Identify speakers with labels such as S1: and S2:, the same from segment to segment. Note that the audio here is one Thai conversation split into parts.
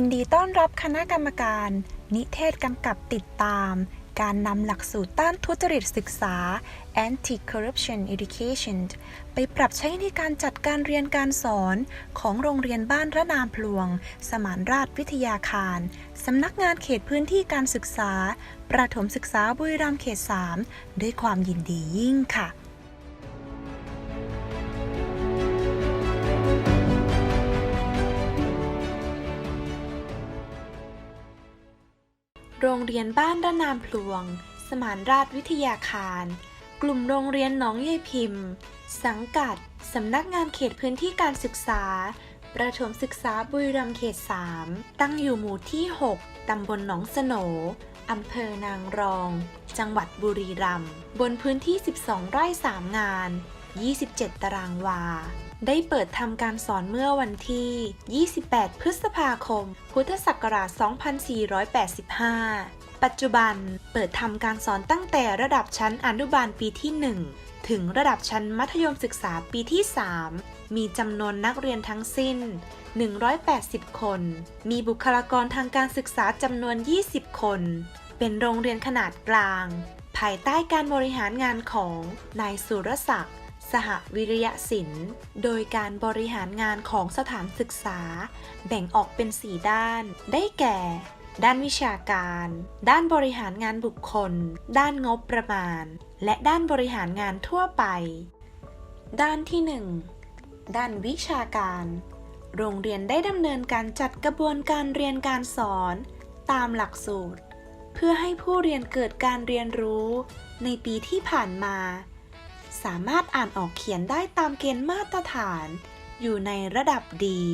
S1: ยินดีต้อนรับคณะกรรมการ นิเทศกำกับติดตาม การนำหลักสูตรต้านทุจริตศึกษา Anti-Corruption Education ไปปรับใช้ในการจัดการเรียนการสอนของโรงเรียนบ้านระนามพลวง สมานราชวิทยาคาร สำนักงานเขตพื้นที่การศึกษา ประถมศึกษาบุรีรัมย์เขต 3 ด้วยความยินดียิ่งค่ะ โรงเรียนบ้านระนามพลวง สมานราชวิทยาคาร กลุ่มโรงเรียนหนองยายพิมพ์ สังกัด สำนักงานเขตพื้นที่การศึกษา ประถมศึกษาบุรีรัมย์เขต 3 ตั้งอยู่หมู่ที่ 6 ตำบลหนองสโหนอำเภอนางรอง จังหวัดบุรีรัมย์ บนพื้นที่ 12 ไร่ 3 งาน 27 ตารางวา ได้เปิดทำการสอนเมื่อวันที่ 28 พฤษภาคม พุทธศักราช 2485 ปัจจุบันเปิดทำการสอนตั้งแต่ระดับชั้นอนุบาลปีที่ 1 ถึงระดับชั้นมัธยมศึกษาปีที่ 3 มีจำนวนนักเรียนทั้งสิ้น 180 คน มีบุคลากรทางการศึกษาจำนวน 20 คน เป็นโรงเรียนขนาดกลาง ภายใต้การบริหารงานของนายสุรศักดิ์ สหวิริยศิลป์ โดยการบริหารงานของสถานศึกษา แบ่งออกเป็น 4 ด้าน ได้แก่ ด้านวิชาการ ด้านบริหารงานบุคคล ด้านงบประมาณ และด้านบริหารงานทั่วไป ด้านที่ 1 ด้านวิชาการ โรงเรียนได้ดำเนินการจัดกระบวนการเรียนการสอน ตามหลักสูตร เพื่อให้ผู้เรียนเกิดการเรียนรู้ ในปีที่ผ่านมา สามารถอ่านออกเขียนได้ตามเกณฑ์มาตรฐาน อยู่ในระดับดี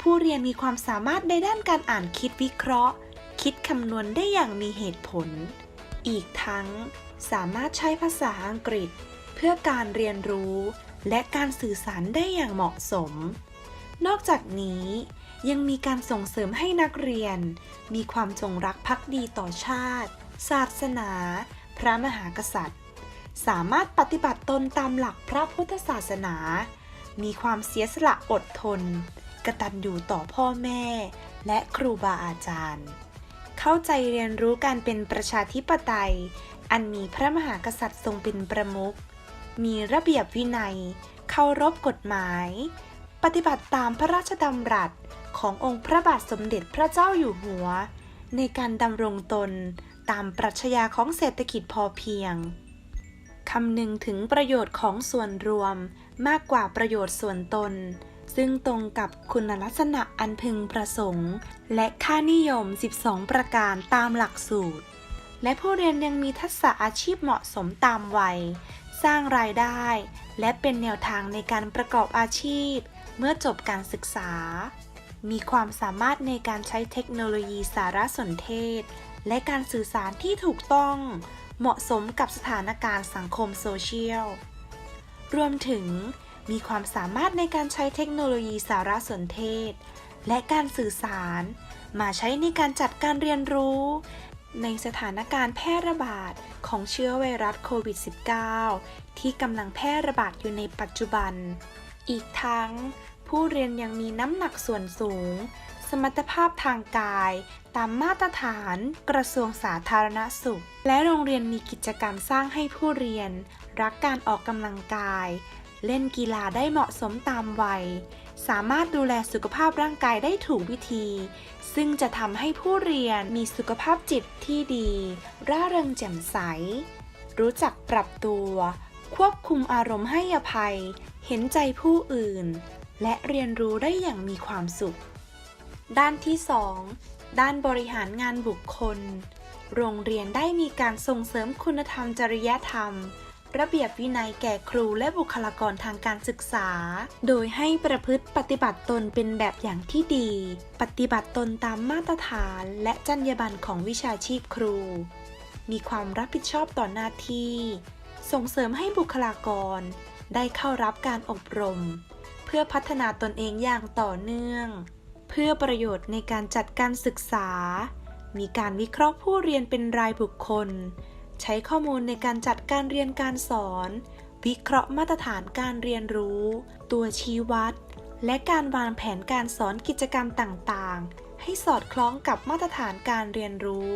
S1: ผู้เรียนมีความสามารถในด้านการอ่านคิดวิเคราะห์ คิดคำนวณได้อย่างมีเหตุผล อีกทั้งสามารถใช้ภาษาอังกฤษ เพื่อการเรียนรู้และการสื่อสารได้อย่างเหมาะสม นอกจากนี้ยังมีการส่งเสริมให้นักเรียน มีความจงรักภักดีต่อชาติ ศาสนา พระมหากษัตริย์ สามารถปฏิบัติตนตามหลักพระพุทธศาสนา มีความเสียสละอดทน กระตัญญูต่อพ่อแม่ และครูบาอาจารย์ เข้าใจเรียนรู้การเป็นประชาธิปไตย อันมีพระมหากษัตริย์ทรงเป็นประมุข มีระเบียบวินัย เคารพกฎหมาย ปฏิบัติตามพระราชดำรัสขององค์พระบาทสมเด็จพระเจ้าอยู่หัว ในการดำรงตนตามปรัชญาของเศรษฐกิจพอเพียง คำนึงถึงประโยชน์ของส่วนรวมมากกว่าประโยชน์ส่วนตน ซึ่งตรงกับคุณลักษณะอันพึงประสงค์ และค่านิยม 12 ประการตามหลักสูตร และผู้เรียนยังมีทักษะอาชีพเหมาะสมตามวัย สร้างรายได้ และเป็นแนวทางในการประกอบอาชีพ เมื่อจบการศึกษา มีความสามารถในการใช้เทคโนโลยีสารสนเทศ และการสื่อสารที่ถูกต้อง เหมาะสมกับสถานการณ์สังคมโซเชียล รวมถึงมีความสามารถในการใช้เทคโนโลยีสารสนเทศ และการสื่อสาร มาใช้ในการจัดการเรียนรู้ ในสถานการณ์แพร่ระบาดของเชื้อไวรัสโควิด -19 ที่กำลังแพร่ระบาดอยู่ในปัจจุบัน อีกทั้งผู้เรียนยังมีน้ำหนักส่วนสูง สมรรถภาพทางกาย ตามมาตรฐาน กระทรวงสาธารณสุข และโรงเรียนมีกิจกรรมสร้างให้ผู้เรียน รักการออกกำลังกาย เล่นกีฬาได้เหมาะสมตามวัย สามารถดูแลสุขภาพร่างกายได้ถูกวิธี ซึ่งจะทำให้ผู้เรียนมีสุขภาพจิตที่ดี ร่าเริงแจ่มใส รู้จักปรับตัว ควบคุมอารมณ์ให้อภัย เห็นใจผู้อื่นและเรียนรู้ได้อย่างมีความสุข ด้านที่ 2 ด้านบริหารงานบุคคล โรงเรียนได้มีการส่งเสริมคุณธรรมจริยธรรม ระเบียบวินัยแก่ครูและบุคลากรทางการศึกษา โดยให้ประพฤติปฏิบัติตนเป็นแบบอย่างที่ดี ปฏิบัติตนตามมาตรฐานและจรรยาบรรณของวิชาชีพครู มีความรับผิดชอบต่อหน้าที่ ส่งเสริมให้บุคลากร ได้เข้ารับการอบรม เพื่อพัฒนาตนเองอย่างต่อเนื่อง เพื่อประโยชน์ในการจัดการศึกษา มีการวิเคราะห์ผู้เรียนเป็นรายบุคคล ใช้ข้อมูลในการจัดการเรียนการสอน วิเคราะห์มาตรฐานการเรียนรู้ ตัวชี้วัด และการวางแผนการสอนกิจกรรมต่างๆ ให้สอดคล้องกับมาตรฐานการเรียนรู้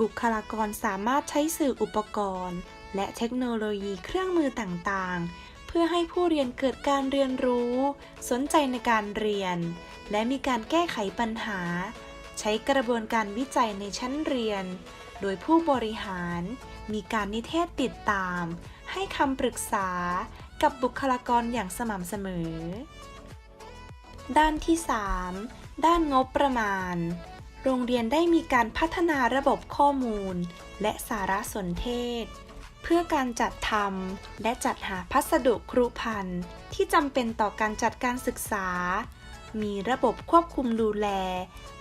S1: บุคลากรสามารถใช้สื่ออุปกรณ์ และเทคโนโลยีเครื่องมือต่างๆ พื่อให้ผู้เรียนเกิดการเรียนรู้ สนใจในการเรียน และมีการแก้ไขปัญหา ใช้กระบวนการวิจัยในชั้นเรียน โดยผู้บริหาร มีการนิเทศติดตาม ให้คำปรึกษากับบุคลากรอย่างสม่ำเสมอ ด้านที่ 3 ด้านงบประมาณ โรงเรียนได้มีการพัฒนาระบบข้อมูล และสารสนเทศ เพื่อการจัดทำและจัดหาพัสดุครุภัณฑ์ที่จำเป็นต่อการจัดการศึกษา มีระบบควบคุมดูแล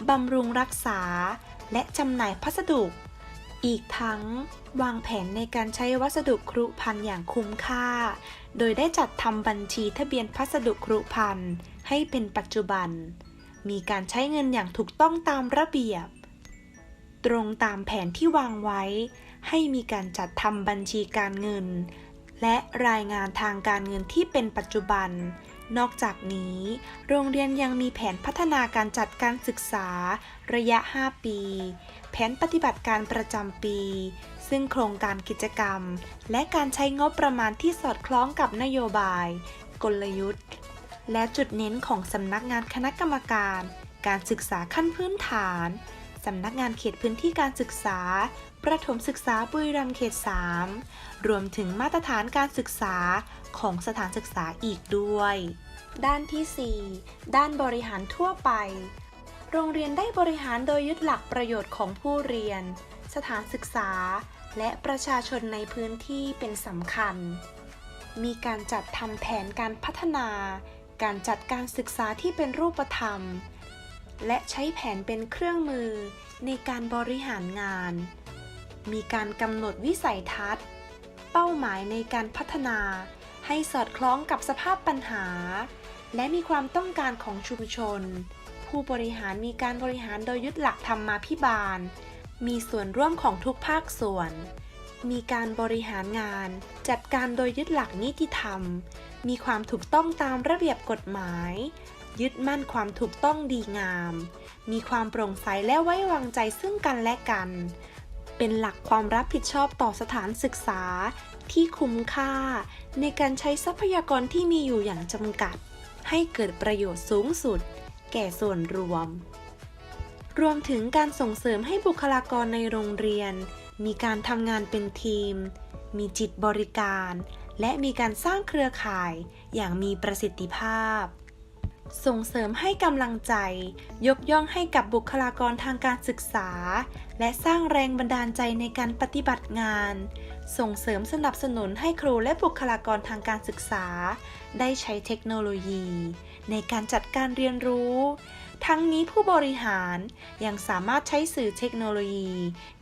S1: บำรุงรักษา และจำหน่ายพัสดุ อีกทั้ง วางแผนในการใช้วัสดุครุภัณฑ์อย่างคุ้มค่า โดยได้จัดทำบัญชีทะเบียนพัสดุครุภัณฑ์ให้เป็นปัจจุบัน มีการใช้เงินอย่างถูกต้องตามระเบียบ ตรงตามแผนที่วางไว้ ให้มีการจัดทำบัญชีการเงิน และรายงานทางการเงินที่เป็นปัจจุบัน นอกจากนี้ โรงเรียนยังมีแผนพัฒนาการจัดการศึกษา ระยะ 5 ปี แผนปฏิบัติการประจำปี ซึ่งโครงการกิจกรรม และการใช้งบประมาณที่สอดคล้องกับนโยบาย กลยุทธ์ และจุดเน้นของสำนักงานคณะกรรมการ การศึกษาขั้นพื้นฐาน สำนักงานเขตพื้นที่การศึกษา ประถมศึกษาบุรีรัมย์เขต 3 รวมถึงมาตรฐานการศึกษาของสถานศึกษาอีกด้วย ด้านที่ 4 ด้านบริหารทั่วไป โรงเรียนได้บริหารโดยยึดหลักประโยชน์ของผู้เรียน สถานศึกษา และประชาชนในพื้นที่เป็นสำคัญ มีการจัดทำแผนการพัฒนา การจัดการศึกษาที่เป็นรูปธรรม และใช้แผนเป็นเครื่องมือในการบริหารงาน มีการกำหนดวิสัยทัศน์ เป้าหมายในการพัฒนาให้สอดคล้องกับสภาพปัญหา และมีความต้องการของชุมชน ผู้บริหารมีการบริหารโดยยึดหลักธรรมาภิบาล มีส่วนร่วมของทุกภาคส่วน มีการบริหารงาน จัดการโดยยึดหลักนิติธรรม มีความถูกต้องตามระเบียบกฎหมาย ยึดมั่นความถูกต้องดีงาม มีความโปร่งใสและไว้วางใจซึ่งกันและกัน เป็นหลักความรับผิดชอบต่อสถานศึกษาที่คุ้มค่า ในการใช้ทรัพยากรที่มีอยู่อย่างจำกัด ให้เกิดประโยชน์สูงสุด แก่ส่วนรวม รวมถึงการส่งเสริมให้บุคลากรในโรงเรียน มีการทำงานเป็นทีม มีจิตบริการ และมีการสร้างเครือข่ายอย่างมีประสิทธิภาพ ส่งเสริมให้กำลังใจ ยกย่องให้กับบุคลากรทางการศึกษา และสร้างแรงบันดาลใจในการปฏิบัติงาน ส่งเสริมสนับสนุนให้ครูและบุคลากรทางการศึกษา ได้ใช้เทคโนโลยี ในการจัดการเรียนรู้ ทั้งนี้ผู้บริหารยังสามารถใช้สื่อเทคโนโลยี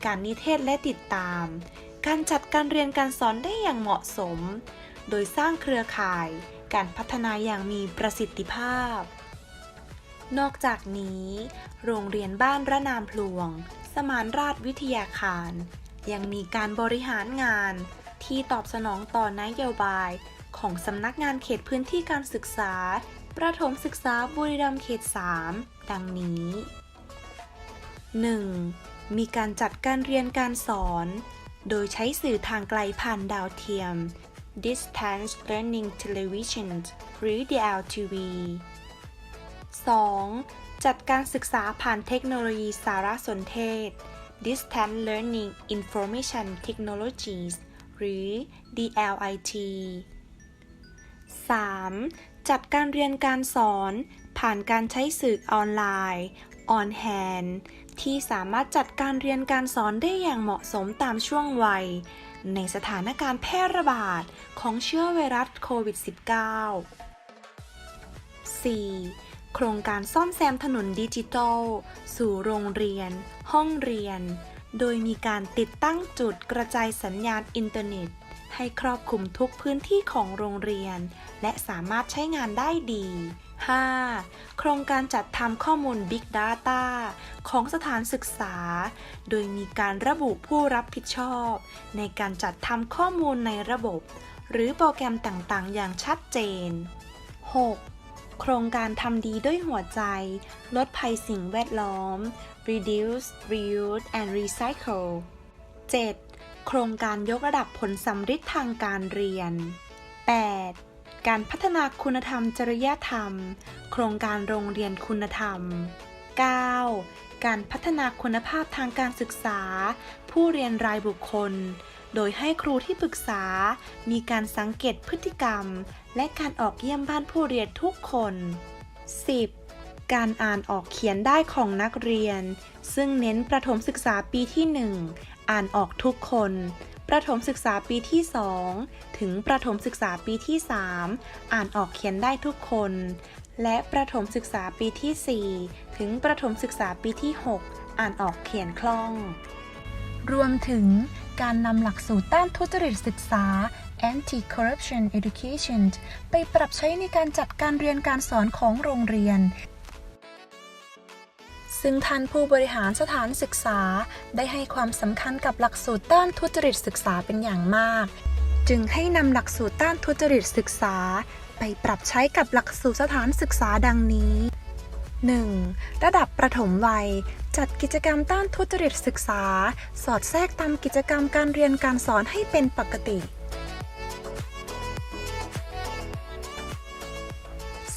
S1: การนิเทศและติดตาม การจัดการเรียนการสอนได้อย่างเหมาะสม โดยสร้างเครือข่าย การพัฒนาอย่างมีประสิทธิภาพ นอกจากนี้ โรงเรียนบ้านระนามพลวง สมานราชวิทยาคาร ยังมีการบริหารงานที่ตอบสนองต่อนโยบาย ของสำนักงานเขตพื้นที่การศึกษา ประถมศึกษาบุรีรัมย์เขต 3 ดังนี้ 1. มีการจัดการเรียนการสอน โดยใช้สื่อทางไกลผ่านดาวเทียม Distance Learning Television หรือ DLTV 2. จัดการศึกษาผ่านเทคโนโลยีสารสนเทศ Distance Learning Information Technologies หรือ DLIT 3. จัดการเรียนการสอนผ่านการใช้สื่อออนไลน์ on hand ที่สามารถจัดการเรียนการสอนได้อย่างเหมาะสมตามช่วงวัย ในสถานการณ์แพร่ระบาดของเชื้อไวรัสโควิด -19 4. โครงการซ่อมแซมถนนดิจิทัล สู่โรงเรียน ห้องเรียน โดยมีการติดตั้งจุดกระจายสัญญาณอินเทอร์เน็ต ให้ครอบคลุมทุกพื้นที่ของโรงเรียน และสามารถใช้งานได้ดี 5. โครงการจัดทำข้อมูล Big Data ของสถานศึกษา โดยมีการระบุผู้รับผิดชอบ ในการจัดทำข้อมูลในระบบ หรือโปรแกรมต่างๆ อย่างชัดเจน 6. โครงการทำดีด้วยหัวใจ ลดภัยสิ่งแวดล้อม reduce reuse and recycle 7. โครงการยกระดับผลสัมฤทธิ์ทางการเรียน การพัฒนาคุณธรรมจริยธรรม โครงการโรงเรียนคุณธรรม 9. การพัฒนาคุณภาพทางการศึกษา ผู้เรียนรายบุคคล โดยให้ครูที่ปรึกษา มีการสังเกตพฤติกรรม และการออกเยี่ยมบ้านผู้เรียนทุกคน 10. การอ่านออกเขียนได้ของนักเรียน ซึ่งเน้นประถมศึกษาปีที่ 1 อ่านออกทุกคน ประถมศึกษาปีที่ 2 ถึงประถมศึกษาปีที่ 3 อ่านออกเขียนได้ทุกคน และประถมศึกษาปีที่ 4 ถึงประถมศึกษาปีที่ 6 อ่านออกเขียนคล่อง
S2: รวมถึงการนำหลักสูตรต้านทุจริตศึกษา Anti-Corruption Education ไปปรับใช้ในการจัดการเรียนการสอนของโรงเรียน ซึ่งท่านผู้บริหารสถานศึกษา ได้ให้ความสำคัญกับหลักสูตรต้านทุจริตศึกษาเป็นอย่างมาก จึงให้นำหลักสูตรต้านทุจริตศึกษา ไปปรับใช้กับหลักสูตรสถานศึกษาดังนี้ 1. ระดับประถมวัย จัดกิจกรรมต้านทุจริตศึกษา สอดแทรกตามกิจกรรมการเรียนการสอนให้เป็นปกติ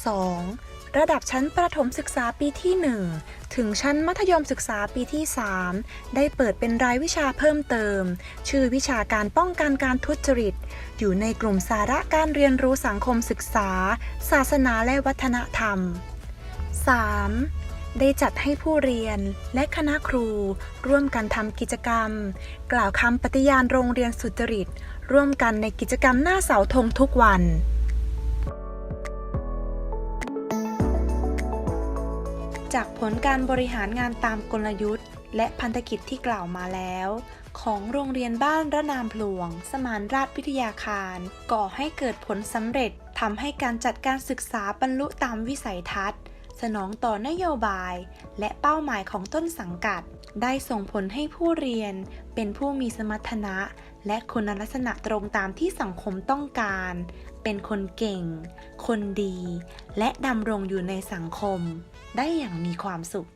S2: 2. ระดับชั้นประถมศึกษาปีที่ 1 ถึงชั้นมัธยมศึกษาปีที่ 3 ได้เปิดเป็นรายวิชาเพิ่มเติม ชื่อวิชาการป้องกันการทุจริต อยู่ในกลุ่มสาระการเรียนรู้สังคมศึกษา ศาสนาและวัฒนธรรม 3. ได้จัดให้ผู้เรียนและคณะครู ร่วมกันทำกิจกรรม กล่าวคำปฏิญาณโรงเรียนสุจริต ร่วมกันในกิจกรรมหน้าเสาธงทุกวัน
S1: จากผลการบริหารงานตามกลยุทธ์ และพันธกิจที่กล่าวมาแล้ว ของโรงเรียนบ้านระนามพลวง สมานราชวิทยาคาร ก่อให้เกิดผลสำเร็จทำให้การจัดการศึกษาบรรลุตามวิสัยทัศน์ สนองต่อนโยบาย และเป้าหมายของต้นสังกัด ได้ส่งผลให้ผู้เรียน เป็นผู้มีสมรรถนะ และคุณลักษณะตรงตามที่สังคมต้องการ เป็นคนเก่ง คนดี และดำรงอยู่ในสังคม ได้อย่างมีความสุข